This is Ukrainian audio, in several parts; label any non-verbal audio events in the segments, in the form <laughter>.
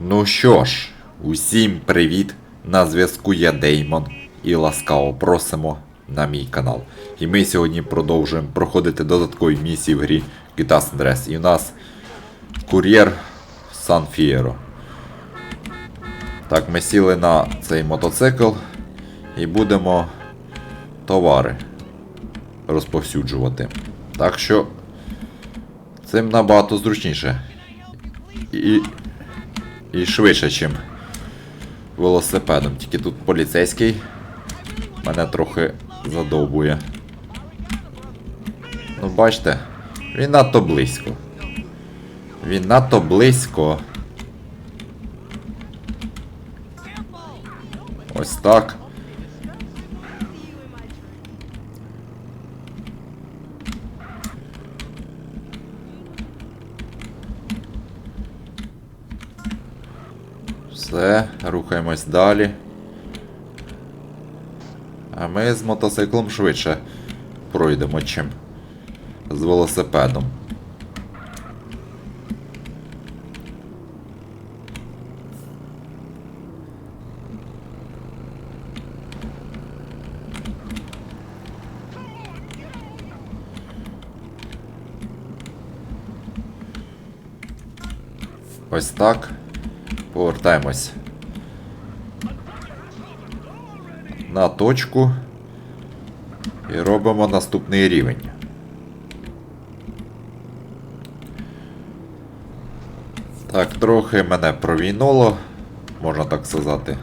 Ну що ж, усім привіт! На зв'язку я Деймон і ласкаво просимо на мій канал. І ми сьогодні продовжуємо проходити додаткові місії в грі San Andreas. І у нас кур'єр Сан Фієро. Так, ми сіли на цей мотоцикл і будемо товари розповсюджувати. Так що цим набагато зручніше. І, і швидше, ніж велосипедом. Тільки тут поліцейський мене трохи задовбує. Ну, бачите, він надто близько. Він надто близько. Ось так. Все, рухаємось далі. А ми з мотоциклом швидше пройдемо, чим з велосипедом. Ось так. Повертаємось на точку і робимо наступний рівень. Так, трохи мене провійнуло, можна так сказати.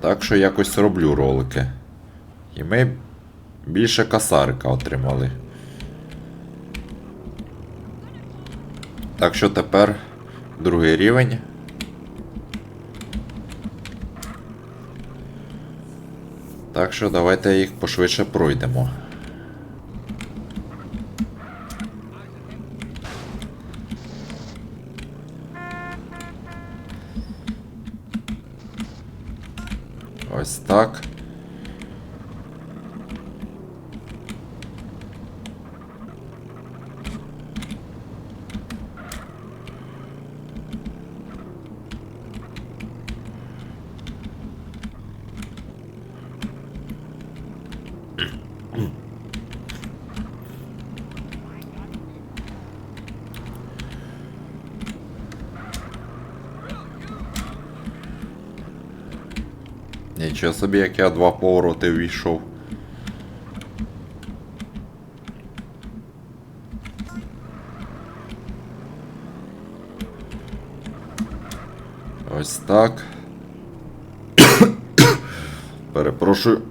Так що якось роблю ролики. І ми більше касарика отримали. Так що тепер другий рівень. Так що давайте їх пошвидше пройдемо. Ось так. Нічого собі, як я два повороти війшов. Ось так. <coughs> Перепрошую.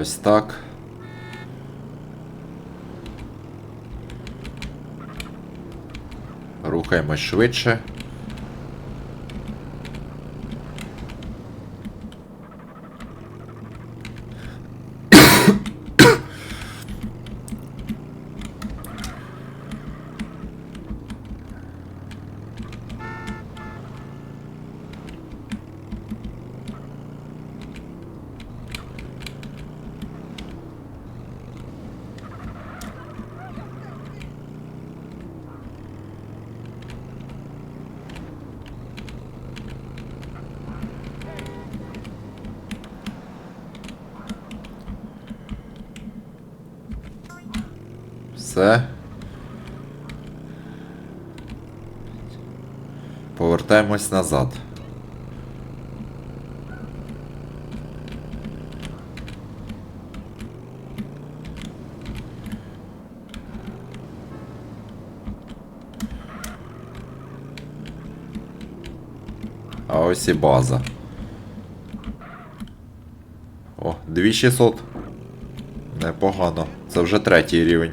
Ось так. Рухаємось швидше. Все. Повертаємось назад. А ось і база. О, 2600. Непогано. Це вже третій рівень.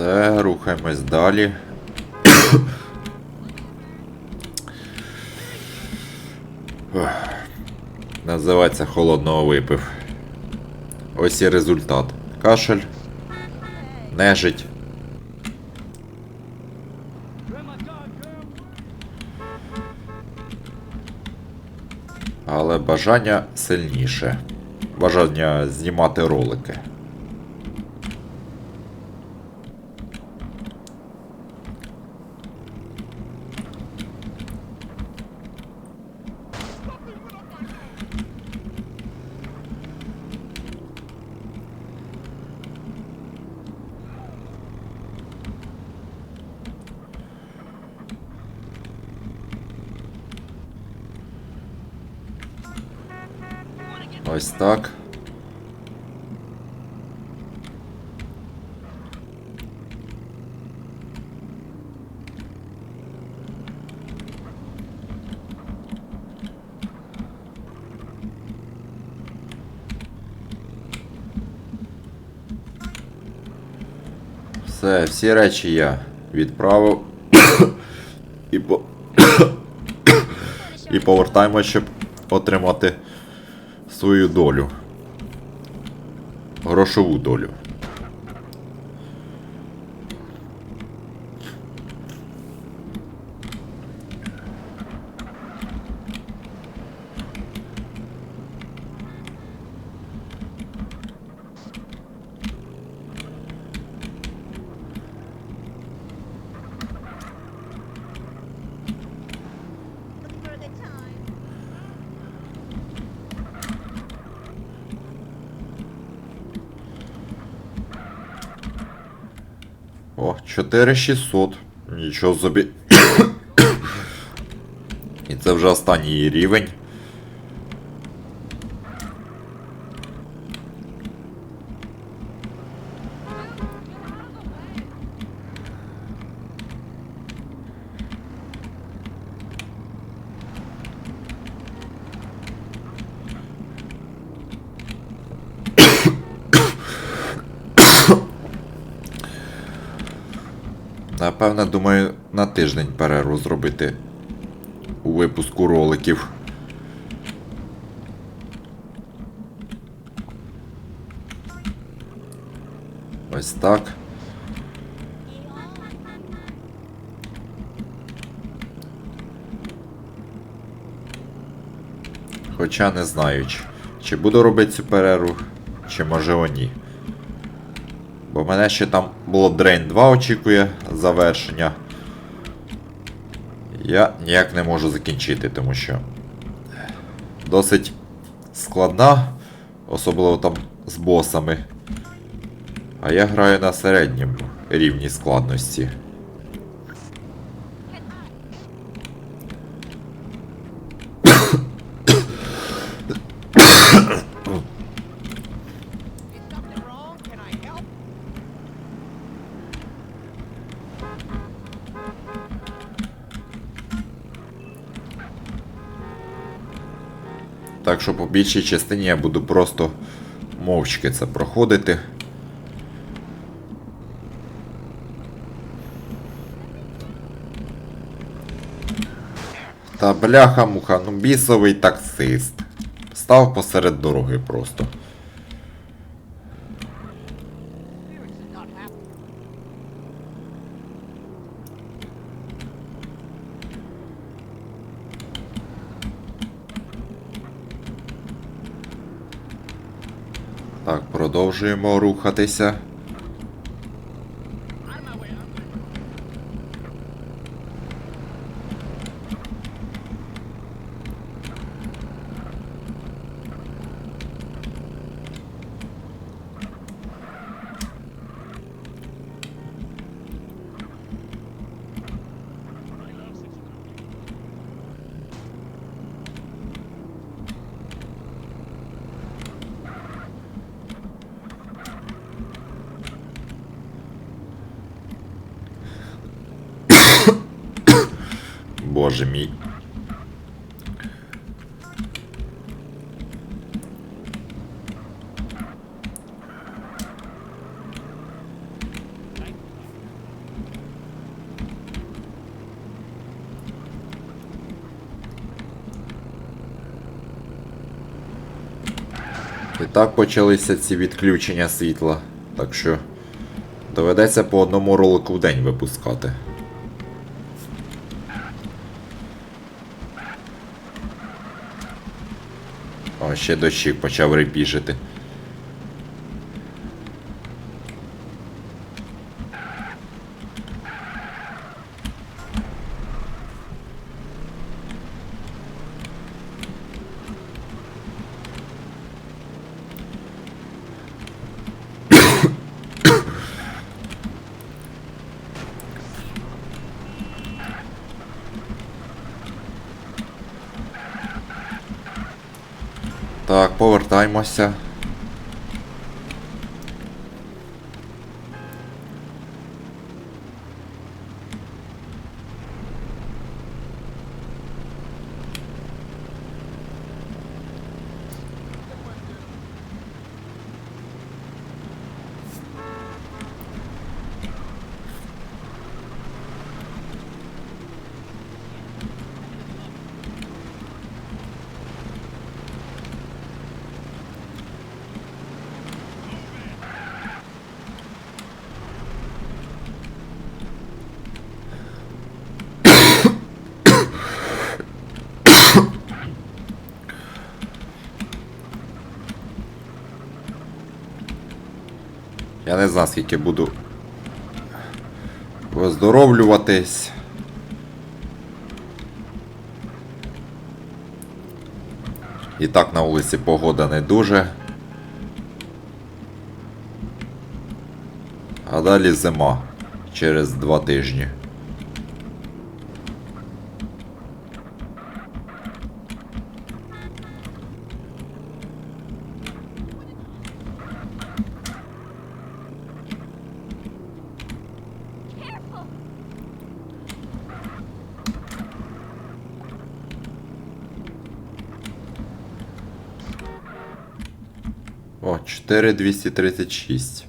Все, рухаємось далі. Називається холодного випив. Ось і результат. Кашель, нежить. Але бажання сильніше. Бажання знімати ролики. Ось так. Все, всі речі я відправив. <coughs> І по... <coughs> <coughs> І повертаємо, щоб отримати свою долю. Грошову долю. 4600. Нічого собі. <coughs> І це вже останній рівень. Напевне, думаю, на тиждень перерву зробити у випуску роликів. Ось так. Хоча не знаю, чи, буду робити цю перерву, чи можливо ні. Бо мене ще там було Drain 2 очікує завершення. Я ніяк не можу закінчити, тому що досить складна, особливо там з босами. А я граю на середньому рівні складності. Так що по більшій частині я буду просто мовчки це проходити. Та бляха-муха, ну бісовий таксист. Став посеред дороги просто. Продовжуємо рухатися. боже мій. І так почалися ці відключення світла, так що доведеться по одному ролику в день випускати. Ще дощик почав репіжити. Так, повертаємося. Я не знаю, скільки буду оздоровлюватись. І так на вулиці погода не дуже. А далі зима через два тижні. Careful. О, 4236.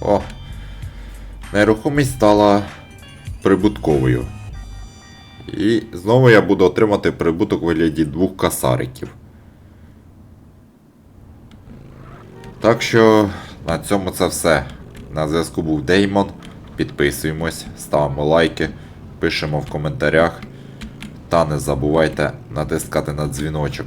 О. Нерухомість стала прибутковою. І знову я буду отримати прибуток у вигляді двох касариків. Так що на цьому це все. На зв'язку був Деймон. Підписуємось, ставимо лайки, пишемо в коментарях. Та не забувайте натискати на дзвіночок,